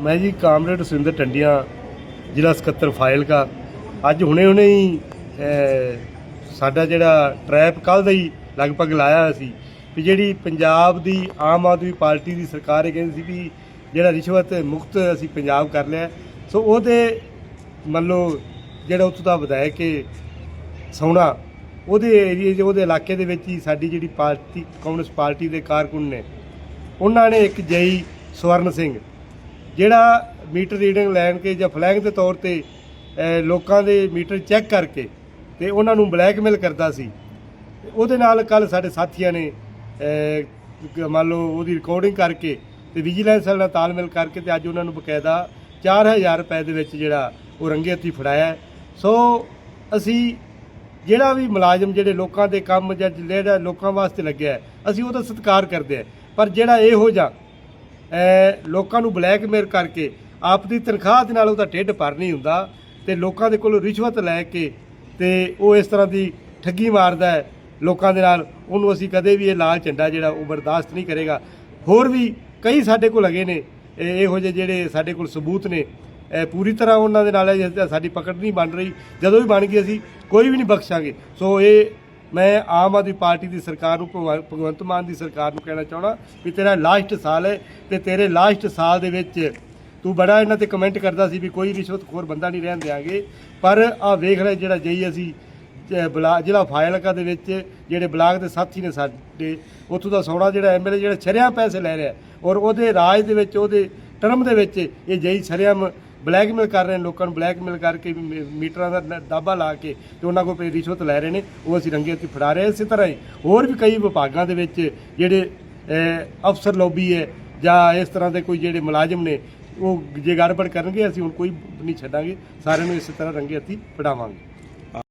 ਮੈਂ ਜੀ ਕਾਮਰੇਡ ਸੁਰਿੰਦਰ ਟੰਡੀਆਂ ਜ਼ਿਲ੍ਹਾ ਸਕੱਤਰ ਫਾਇਲਕਾ ਅੱਜ ਹੁਣੇ ਹੁਣੇ ਹੀ ਸਾਡਾ ਜਿਹੜਾ ਟਰੈਪ ਕੱਲ ਦਾ ਹੀ ਲਗਭਗ ਲਾਇਆ ਹੋਇਆ ਸੀ ਵੀ ਜਿਹੜੀ ਪੰਜਾਬ ਦੀ ਆਮ ਆਦਮੀ ਪਾਰਟੀ ਦੀ ਸਰਕਾਰ ਇਹ ਕਹਿੰਦੀ ਸੀ ਵੀ ਜਿਹੜਾ ਰਿਸ਼ਵਤ ਮੁਕਤ ਅਸੀਂ ਪੰਜਾਬ ਕਰ ਲਿਆ। ਸੋ ਉਹਦੇ ਮੰਨ ਲਓ ਜਿਹੜਾ ਉੱਥੋਂ ਦਾ ਵਿਧਾਇਕ ਹੈ ਸੋਣਾ ਉਹਦੇ ਏਰੀਏ 'ਚ, ਉਹਦੇ ਇਲਾਕੇ ਦੇ ਵਿੱਚ ਹੀ ਸਾਡੀ ਜਿਹੜੀ ਪਾਰਟੀ, ਕਾਂਗਰਸ ਪਾਰਟੀ ਦੇ ਕਾਰਕੁਨ ਨੇ, ਉਹਨਾਂ ਨੇ ਇੱਕ ਜਈ ਸਵਰਨ ਸਿੰਘ ਜਿਹੜਾ ਮੀਟਰ ਰੀਡਿੰਗ ਲੈਣ ਕੇ ਜਾਂ ਫਲੈਗ ਦੇ ਤੌਰ ਤੇ ਲੋਕਾਂ ਦੇ ਮੀਟਰ ਚੈੱਕ ਕਰਕੇ ਤੇ ਉਹਨਾਂ ਨੂੰ ਬਲੈਕਮੇਲ ਕਰਦਾ ਸੀ। ਉਹਦੇ ਨਾਲ ਕੱਲ ਸਾਡੇ ਸਾਥੀਆਂ ਨੇ ਮੰਨ ਲਓ ਉਹਦੀ ਰਿਕਾਰਡਿੰਗ ਕਰਕੇ ਤੇ ਵਿਜੀਲੈਂਸ ਵਾਲਿਆਂ ਨਾਲ ਤਾਲਮੇਲ ਕਰਕੇ ਤੇ ਅੱਜ ਉਹਨਾਂ ਨੂੰ ਬਕਾਇਦਾ 4000 ਰੁਪਏ ਦੇ ਵਿੱਚ ਜਿਹੜਾ ਉਹ ਰੰਗੇ ਹੱਥੀ ਫੜਾਇਆ ਸੋ ਅਸੀਂ ਜਿਹੜਾ ਵੀ ਮੁਲਾਜ਼ਮ ਜਿਹੜੇ ਲੋਕਾਂ ਦੇ ਕੰਮ ਜਾਂ ਜਿਹੜਾ ਲੋਕਾਂ ਵਾਸਤੇ ਲੱਗਿਆ ਅਸੀਂ ਉਹਦਾ ਸਤਿਕਾਰ ਕਰਦੇ ਹਾਂ। ਪਰ ਜਿਹੜਾ ਇਹੋ ਜਿਹਾ ਲੋਕਾਂ ਨੂੰ ਬਲੈਕਮੇਲ ਕਰਕੇ ਆਪ ਦੀ ਤਨਖਾਹ ਦੇ ਨਾਲ ਉਹਦਾ ਢਿੱਡ ਭਰ ਨਹੀਂ ਹੁੰਦਾ ਤੇ ਲੋਕਾਂ ਦੇ ਕੋਲ ਰਿਸ਼ਵਤ ਲੈ ਕੇ ਤੇ ਉਹ ਇਸ ਤਰ੍ਹਾਂ ਦੀ ਠੱਗੀ ਮਾਰਦਾ ਹੈ ਲੋਕਾਂ ਦੇ ਨਾਲ, ਉਹਨੂੰ ਅਸੀਂ ਕਦੇ ਵੀ ਇਹ ਲਾਲ ਝੰਡਾ ਜਿਹੜਾ ਉਹ ਬਰਦਾਸ਼ਤ ਨਹੀਂ ਕਰੇਗਾ। ਹੋਰ ਵੀ ਕਈ ਸਾਡੇ ਕੋਲ ਹੈਗੇ ਨੇ, ਇਹੋ ਜਿਹੇ ਜਿਹੜੇ ਸਾਡੇ ਕੋਲ ਸਬੂਤ ਨੇ ਪੂਰੀ ਤਰ੍ਹਾਂ ਉਹਨਾਂ ਦੇ ਨਾਲ ਸਾਡੀ ਪਕੜ ਨਹੀਂ ਬਣ ਰਹੀ। ਜਦੋਂ ਵੀ ਬਣ ਗਈ ਅਸੀਂ ਕੋਈ ਵੀ ਨਹੀਂ ਬਖਸ਼ਾਂਗੇ। ਸੋ ਇਹ ਮੈਂ ਆਮ ਆਦਮੀ ਪਾਰਟੀ ਦੀ ਸਰਕਾਰ ਨੂੰ, ਭਗਵ- ਭਗਵੰਤ ਮਾਨ ਦੀ ਸਰਕਾਰ ਨੂੰ ਕਹਿਣਾ ਚਾਹਣਾ ਵੀ ਤੇਰਾ ਲਾਸਟ ਸਾਲ ਹੈ ਤੇ ਤੇਰੇ ਲਾਸਟ ਸਾਲ ਦੇ ਵਿੱਚ ਤੂੰ ਬੜਾ ਇਹਨਾਂ ਤੇ ਕਮੈਂਟ ਕਰਦਾ ਸੀ ਵੀ ਕੋਈ ਰਿਸ਼ਵਤਖੋਰ ਬੰਦਾ ਨਹੀਂ ਰਹਿਣ ਦਿਆਂਗੇ। ਪਰ ਆ ਵੇਖ ਲੈ ਜਿਹੜਾ ਜਈ ਅਸੀਂ ਬਲਾ, ਜ਼ਿਲ੍ਹਾ ਫਾਇਲਕਾ ਦੇ ਵਿੱਚ ਜਿਹੜੇ ਬਲਾਕ ਦੇ ਸਾਥੀ ਨੇ ਸਾਡੇ, ਉੱਥੋਂ ਦਾ ਸੋਨਾ ਜਿਹੜਾ ਐਮਐਲਏ ਜਿਹੜਾ ਛਰਿਆਂ ਪੈਸੇ ਲੈ ਰਿਹਾ ਔਰ ਉਹਦੇ ਰਾਜ ਦੇ ਵਿੱਚ, ਉਹਦੇ ਟਰਮ ਦੇ ਵਿੱਚ ਇਹ ਜਈ ਛਰਿਆਂ ਬਲੈਕਮੇਲ ਕਰ ਰਹੇ ਨੇ ਲੋਕਾਂ ਨੂੰ ਬਲੈਕਮੇਲ ਕਰਕੇ ਵੀ ਮੀ- ਮੀਟਰਾਂ ਦਾ ਨ- ਦਾਬਾ ਲਾ ਕੇ ਤੇ ਉਹਨਾਂ ਕੋਲ ਪਈ ਰਿਸ਼ਵਤ ਲੈ ਰਹੇ ਨੇ ਉਹ ਅਸੀਂ ਰੰਗੇ ਹੱਥੀਂ ਫੜਾ ਰਹੇ ਹਾਂ। ਇਸੇ ਤਰ੍ਹਾਂ ਹੀ ਹੋਰ ਵੀ ਕਈ ਵਿਭਾਗਾਂ ਦੇ ਵਿੱਚ ਜਿਹੜੇ ਅਹ, ਅਫਸਰ ਲੋਬੀ ਹੈ ਜਾਂ ਇਸ ਤਰ੍ਹਾਂ ਦੇ ਕੋਈ ਜਿਹੜੇ ਮੁਲਾਜ਼ਮ ਨੇ ਉਹ ਜੇ ਗੜਬੜ ਕਰਨਗੇ ਅਸੀਂ ਹੁਣ ਕੋਈ ਨਹੀਂ ਛੱਡਾਂਗੇ ਸਾਰਿਆਂ ਨੂੰ ਇਸੇ ਤਰ੍ਹਾਂ ਰੰਗੇ ਹੱਥੀਂ ਫੜਾਵਾਂਗੇ